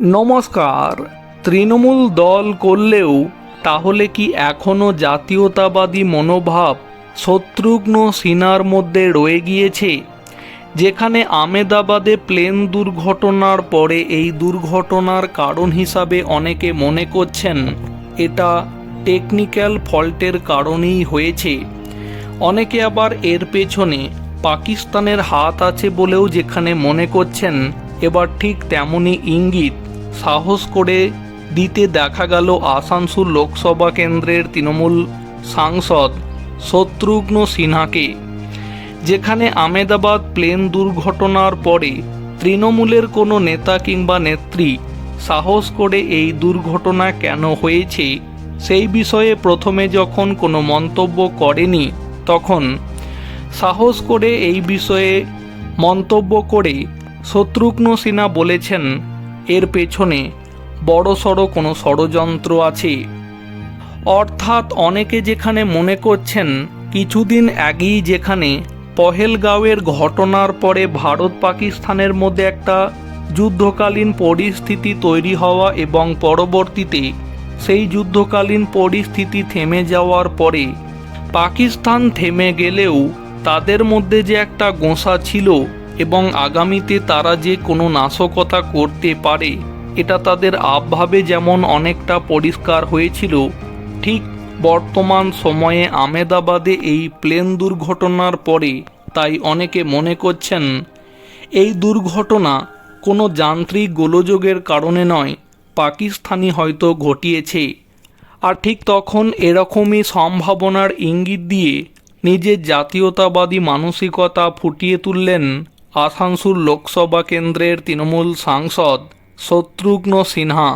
নমস্কার, তৃণমূল দল করলেও তাহলে কি এখনও জাতীয়তাবাদী মনোভাব শত্রুঘ্ন সিনহার মধ্যে রয়ে গিয়েছে? যেখানে আমেদাবাদে প্লেন দুর্ঘটনার পরে এই দুর্ঘটনার কারণ হিসাবে অনেকে মনে করছেন, এটা টেকনিক্যাল ফল্টের কারণেই হয়েছে। অনেকে আবার এর পেছনে পাকিস্তানের হাত আছে বলেও যেখানে মনে করছেন এবার ঠিক তেমনই ইঙ্গিত। সাহস করে দিতে দেখা গেল আসানসোল লোকসভা কেন্দ্রের তৃণমূল সাংসদ শত্রুঘ্ন সিনহাকে, যেখানে আমেদাবাদ প্লেন দুর্ঘটনার পরে তৃণমূলের কোনো নেতা কিংবা নেত্রী সাহস করে এই দুর্ঘটনা কেন হয়েছে, সেই বিষয়ে প্রথমে যখন কোনো মন্তব্য করেনি, তখন সাহস করে এই বিষয়ে মন্তব্য করে শত্রুঘ্ন সিনহা বলেছেন, এর পেছনে বড়সড় কোনো ষড়যন্ত্র আছে। অর্থাৎ অনেকে যেখানে মনে করছেন, কিছুদিন আগেই যেখানে পহেলগাঁওয়ের ঘটনার পরে ভারত পাকিস্তানের মধ্যে একটা যুদ্ধকালীন পরিস্থিতি তৈরি হওয়া এবং পরবর্তীতে সেই যুদ্ধকালীন পরিস্থিতি থেমে যাওয়ার পরে পাকিস্তান থেমে গেলেও তাদের মধ্যে যে একটা গোঁসা ছিল এবং আগামীতে তারা যে কোনো নাশকতা করতে পারে, এটা তাদের আবভাবে যেমন অনেকটা পরিষ্কার হয়েছিল, ঠিক বর্তমান সময়ে আমেদাবাদে এই প্লেন দুর্ঘটনার পরে, তাই অনেকে মনে করছেন, এই দুর্ঘটনা কোনো যান্ত্রিক গোলযোগের কারণে নয়, পাকিস্তানি হয়তো ঘটিয়েছে। আর ঠিক তখন এরকমই সম্ভাবনার ইঙ্গিত দিয়ে নিজের জাতীয়তাবাদী মানসিকতা ফুটিয়ে তুললেন আসানসোল লোকসভা কেন্দ্রের তৃণমূল সাংসদ শত্রুঘ্ন সিনহা।